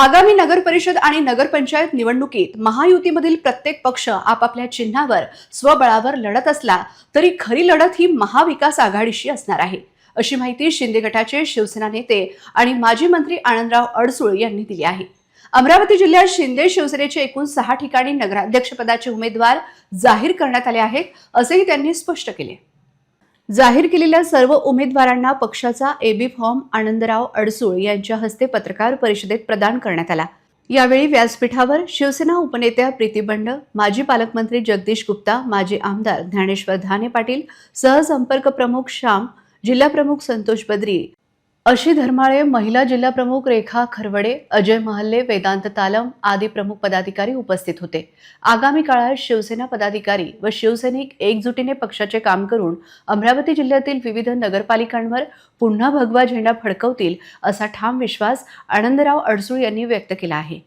आगामी नगर परिषद आणि नगरपंचायत निवडणुकीत महायुतीमधील प्रत्येक पक्ष आपापल्या चिन्हावर स्वबळावर लढत असला तरी खरी लढत ही महाविकास आघाडीशी असणार आहे. अशी माहिती शिंदे गटाचे शिवसेना नेते आणि माजी मंत्री आनंदराव अडसूळ यांनी दिली आहे. अमरावती जिल्ह्यात शिंदे शिवसेनेचे एकूण सहा ठिकाणी नगराध्यक्षपदाचे उमेदवार जाहीर करण्यात आले आहेत असेही त्यांनी स्पष्ट केले. जाहीर केलेल्या सर्व उमेदवारांना पक्षाचा एबी फॉर्म आनंदराव अडसूळ यांच्या हस्ते पत्रकार परिषदेत प्रदान करण्यात आला. यावेळी व्यासपीठावर शिवसेना उपनेत्या प्रीती बंड माजी पालकमंत्री जगदीश गुप्ता माजी आमदार ज्ञानेश्वर धाने पाटील सहसंपर्क प्रमुख श्याम जिल्हा प्रमुख संतोष बद्री अशी धर्माळे महिला जिल्हा प्रमुख रेखा खरवडे अजय महल्ले वेदांत तालम आदी प्रमुख पदाधिकारी उपस्थित होते. आगामी काळात शिवसेना पदाधिकारी व शिवसैनिक एकजुटीने पक्षाचे काम करून अमरावती जिल्ह्यातील विविध नगरपालिकांवर पुन्हा भगवा झेंडा फडकवतील असा ठाम विश्वास आनंदराव अडसूळ यांनी व्यक्त केला आहे.